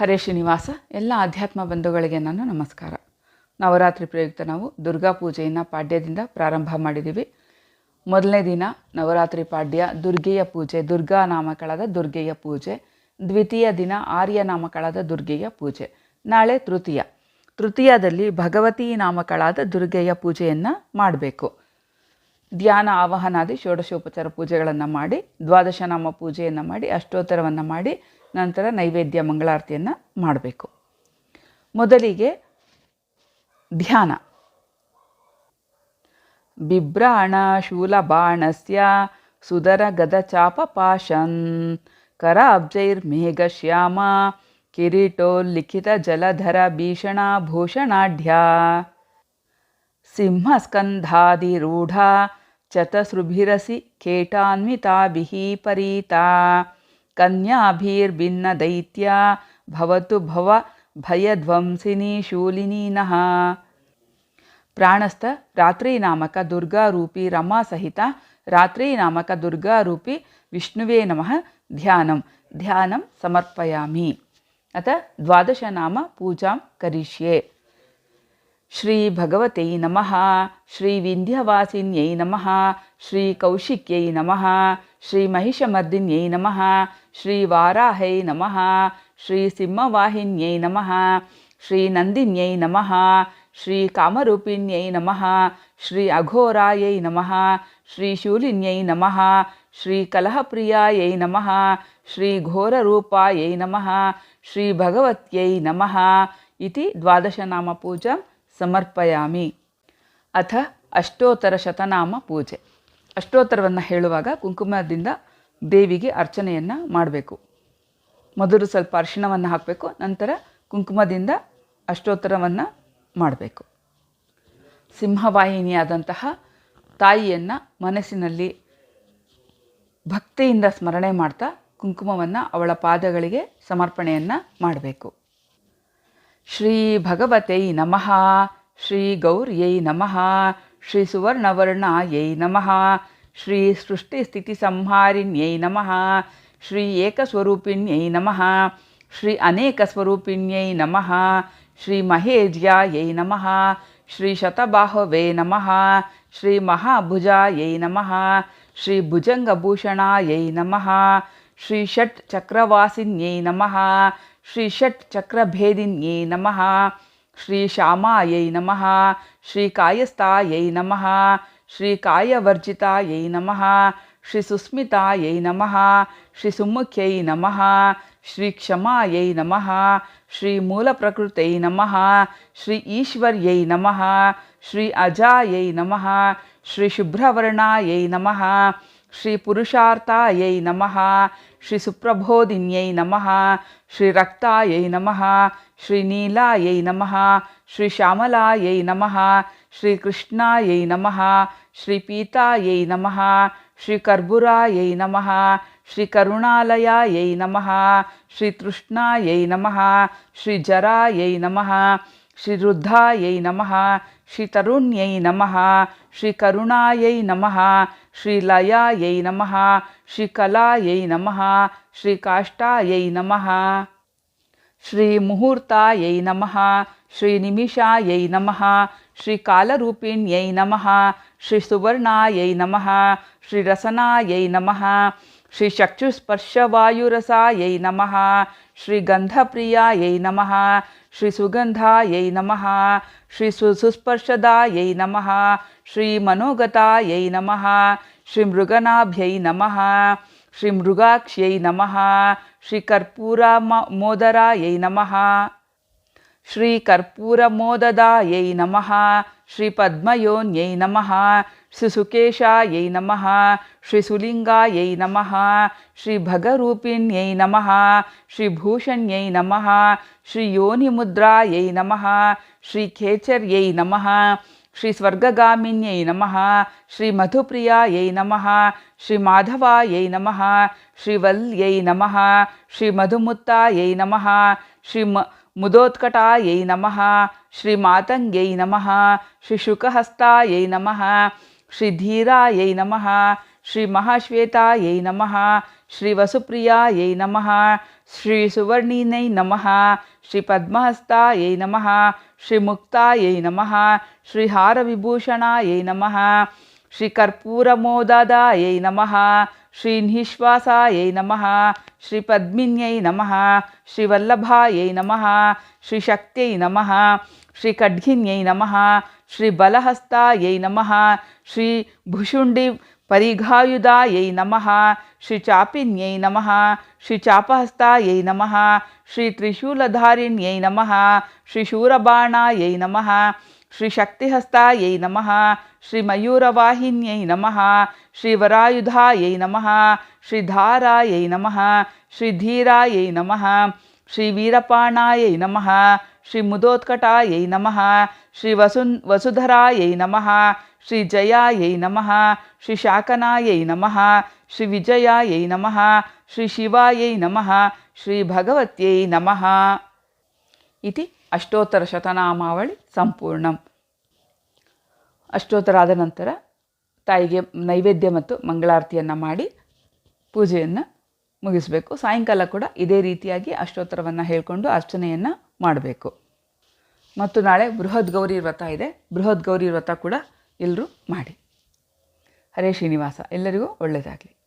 ಹರೇ ಶ್ರೀನಿವಾಸ, ಎಲ್ಲ ಆಧ್ಯಾತ್ಮ ಬಂಧುಗಳಿಗೆ ನನ್ನ ನಮಸ್ಕಾರ. ನವರಾತ್ರಿ ಪ್ರಯುಕ್ತ ನಾವು ದುರ್ಗಾ ಪೂಜೆಯನ್ನು ಪಾಡ್ಯದಿಂದ ಪ್ರಾರಂಭ ಮಾಡಿದ್ದೀವಿ. ಮೊದಲನೇ ದಿನ ನವರಾತ್ರಿ ಪಾಡ್ಯ, ದುರ್ಗೆಯ ಪೂಜೆ, ದುರ್ಗಾ ನಾಮಕಳಾದ ದುರ್ಗೆಯ ಪೂಜೆ. ದ್ವಿತೀಯ ದಿನ ಆರ್ಯ ನಾಮಕಳಾದ ದುರ್ಗೆಯ ಪೂಜೆ. ನಾಳೆ ತೃತೀಯ. ತೃತೀಯದಲ್ಲಿ ಭಗವತಿ ನಾಮಕಳಾದ ದುರ್ಗೆಯ ಪೂಜೆಯನ್ನು ಮಾಡಬೇಕು. ಧ್ಯಾನ ಆವಾಹನಾದಿ ಷೋಡಶೋಪಚಾರ ಪೂಜೆಗಳನ್ನು ಮಾಡಿ, ದ್ವಾದಶ ನಾಮ ಪೂಜೆಯನ್ನು ಮಾಡಿ, ಅಷ್ಟೋತ್ತರವನ್ನು ಮಾಡಿ ನಂತರ ನೈವೇದ್ಯ ಮಂಗಳಾರತಿಯನ್ನು ಮಾಡಬೇಕು. ಮೊದಲಿಗೆ ಧ್ಯಾನ. ಬಿಭ್ರಾಣ ಶೂಲ ಬಾಣಸ್ಯ ಸುಧರ ಗದ ಚಾಪ ಪಾಶನ್ ಕರ ಅಬ್ಜೈರ್ಮೇಘ ಶ್ಯಾಮ ಕಿರೀಟೋಲ್ಲಿಖಿತ ಜಲಧರ ಭೀಷಣ ಭೂಷಣಾಢ್ಯ. ಸಿಂಹಸ್ಕಂಧಾದಿರೂಢ ಚತಸೃಭಿರಸಿ ಕೇಟಾನ್ವಿತಾಭಿಹಿ ಪರೀತಾ ಕನ್ಯಾಭಿರ್ಭಿನ್ನದೈತ್ಯ ಭವತು ಭವ ಭಯಧ್ವಂಸಿನಿ ಶೂಲಿನಿ ನಃ ಪ್ರಾಣಸ್ಥ ರಾತ್ರಿ ನಾಮಕ ದುರ್ಗಾರೂಪಿ ರಮಾ ಸಹಿತ ರಾತ್ರಿ ನಾಮಕ ದುರ್ಗಾರೂಪಿ ವಿಷ್ಣುವೇ ನಮಃ ಧ್ಯಾನಂ ಧ್ಯಾನಂ ಸಮರ್ಪಯಾಮಿ ಅಥ ದ್ವಾದಶನಾಮ ಪೂಜಾಂ ಕರಿಷ್ಯೆ ಶ್ರೀ ಭಗವತೈ ನಮಃ ಶ್ರೀ ವಿಂಧ್ಯವಾಸಿನ್ಯೈ ನಮಃ ಶ್ರೀ ಕೌಶಿಕ್ಯೈ ನಮಃ ಶ್ರೀ ಮಹಿಷಮರ್ದಿನ್ಯೈ ನಮಃ ಶ್ರೀ ವಾರಾಹೈ ನಮಃ ಶ್ರೀ ಸಿಂಹವಾಹಿನ್ಯೈ ನಮಃ ಶ್ರೀ ನಂದಿನ್ಯೈ ನಮಃ ಶ್ರೀ ಕಾಮರೂಪಿಣ್ಯೈ ನಮಃ ಶ್ರೀ ಅಘೋರಾಯೈ ನಮಃ ಶ್ರೀ ಶೂಲಿನ್ಯೈ ನಮಃ ಶ್ರೀ ಕಲಹಪ್ರಿಯಾಯೈ ನಮಃ ಶ್ರೀ ಘೋರರೂಪಾಯೈ ನಮಃ ಶ್ರೀ ಭಗವತ್ಯೈ ನಮಃ ಇತಿ ದ್ವಾದಶನಾಮ ಪೂಜಾ ಸಮರ್ಪಯಾಮಿ ಅಥ ಅಷ್ಟೋತ್ತರ ಶತನಾಮ ಪೂಜೆ ಅಷ್ಟೋತ್ತರವನ್ನು ಹೇಳುವಾಗ ಕುಂಕುಮದಿಂದ ದೇವಿಗೆ ಅರ್ಚನೆಯನ್ನು ಮಾಡಬೇಕು. ಮೊದಲು ಸ್ವಲ್ಪ ಅರ್ಶಿಣವನ್ನು ಹಾಕಬೇಕು, ನಂತರ ಕುಂಕುಮದಿಂದ ಅಷ್ಟೋತ್ತರವನ್ನು ಮಾಡಬೇಕು. ಸಿಂಹವಾಹಿನಿಯಾದಂತಹ ತಾಯಿಯನ್ನು ಮನಸ್ಸಿನಲ್ಲಿ ಭಕ್ತಿಯಿಂದ ಸ್ಮರಣೆ ಮಾಡ್ತಾ ಕುಂಕುಮವನ್ನು ಅವಳ ಪಾದಗಳಿಗೆ ಸಮರ್ಪಣೆಯನ್ನು ಮಾಡಬೇಕು. ಶ್ರೀ ಭಗವತೈ ನಮಃ, ಶ್ರೀ ಗೌರ್ಯೈ ನಮಃ, ಶ್ರೀ ಸುವರ್ಣವರ್ಣ ಯೈ ನಮಃ श्री सृष्टिस्थितिसंहारिण्यै नम। श्री एकस्वरूपिण्यै नम। श्री अनेकस्वरूपिण्यै नम। श्रीमहेज्यायै नम। श्रीशतबाहवे नम। श्रीमहाभुजायै नमः। श्रीभुजङ्गभूषणायै नमः। श्रीषट्चक्रवासिन्यै नम। श्री नमः। नम नमः। श्रीकायस्थायै नम। श्रीकायवर्जितायै नमः, श्रीसुस्मितायै नमः श्रीसुमुख्यै नमः नम श्री श्रीमूलप्रकृत्यै नम श्री ईश्वर्यै नम श्री अजायै नम, श्रीशुभ्रवर्णायै नमः, श्रीपुरुषार्थायै नम, श्रीसुप्रबोधिन्यै नमः, श्रीरक्तायै नम, श्रीनीलायै नमः, श्रीश्यामलायै नमः श्रीकृष्णायै नमः श्रीपीतायै नमः श्रीकर्बुरायै नमः श्रीकरुणालयायै नमः श्रीतृष्णायै नमः श्रीजरायै नमः श्रीरुद्धायै नमः श्रीतरुण्यै नमः श्रीकरुणायै नमः श्रीलयायै नमः श्रीकलायै नमः श्रीकाष्ठायै नमः श्रीमुहूर्तायै नमः श्री निमिषायै नमः श्रीकालरूपिण्यै नमः नम श्री श्रीरसनायै नमः नम श्री मनोगता नमः नम श्री श्रीसुसुस्पर्शदायै नम श्री नमः नम श्री कर्पूरा मोदरा श्रीकर्पूरामोदरायै नमः। श्रीकर्पूरमोददायै नम, श्रीपद्मयोन्यै नमः, श्रीसुकेशायै नम, श्रीसुलिङ्गायै नमः, श्रीभगरूपिण्यै नमः, श्रीभूषण्यै नमः, श्रीयोनिमुद्रायै नमः, श्रीखेचर्यै नमः नम श्री श्रीमधुप्रियायै नम, श्रीमाधवायै नमः, श्रीवल्यै नम, श्रीमधुमुत्तायै नमः, श्रीम मुदोत्कटायै नमः। श्रीमातङ्ग्यै नमः। श्रीशुकहस्तायै नमः। श्रीधीरायै नमः। श्रीमहाश्वेतायै नमः। श्रीवसुप्रियायै नमः। श्रीसुवर्णिनै नमः। श्रीपद्महस्तायै नमः। श्रीमुक्तायै नमः। श्रीहारविभूषणायै नमः। श्रीकर्पूरमोदायै नमः। श्रीनिःश्वासायै नमः, श्रीपद्मिन्यै नमः, श्रीवल्लभायै नमः, श्रीशक्त्यै नमः नम नमः, श्रीबलहस्तायै नमः श्रीभुषुण्डि परिघायुधायै नमः, श्रीचापिन्यै नमः, श्रीचापहस्तायै नमः, श्रीत्रिशूलधारिण्यै नमः, श्रीशूरबाणायै नमः श्रीशक्तिहस्तायै नमः श्रीमयूरवाहिन्यै नमः श्रीवरायुधायै नमः श्रीधारायै नमः श्रीधीरायै नमः श्रीवीरपाणायै नमः श्रीमुदोत्कटायै नमः श्रीवसुन् वसुधरायै नमः श्रीजयायै नमः श्रीशाकनायै नमः श्रीविजयायै नमः श्रीशिवायै नमः श्रीभगवत्यै नमः। इति ಅಷ್ಟೋತ್ತರ ಶತನಾಮಾವಳಿ ಸಂಪೂರ್ಣಂ. ಅಷ್ಟೋತ್ತರ ಆದ ನಂತರ ತಾಯಿಗೆ ನೈವೇದ್ಯ ಮತ್ತು ಮಂಗಳಾರತಿಯನ್ನು ಮಾಡಿ ಪೂಜೆಯನ್ನು ಮುಗಿಸಬೇಕು. ಸಾಯಂಕಾಲ ಕೂಡ ಇದೇ ರೀತಿಯಾಗಿ ಅಷ್ಟೋತ್ತರವನ್ನು ಹೇಳಿಕೊಂಡು ಅರ್ಚನೆಯನ್ನು ಮಾಡಬೇಕು. ಮತ್ತು ನಾಳೆ ಬೃಹತ್ ಗೌರಿ ವ್ರತ ಇದೆ. ಬೃಹತ್ ಗೌರಿ ವ್ರತ ಕೂಡ ಎಲ್ಲರೂ ಮಾಡಿ. ಹರೇ ಶ್ರೀನಿವಾಸ. ಎಲ್ಲರಿಗೂ ಒಳ್ಳೆಯದಾಗಲಿ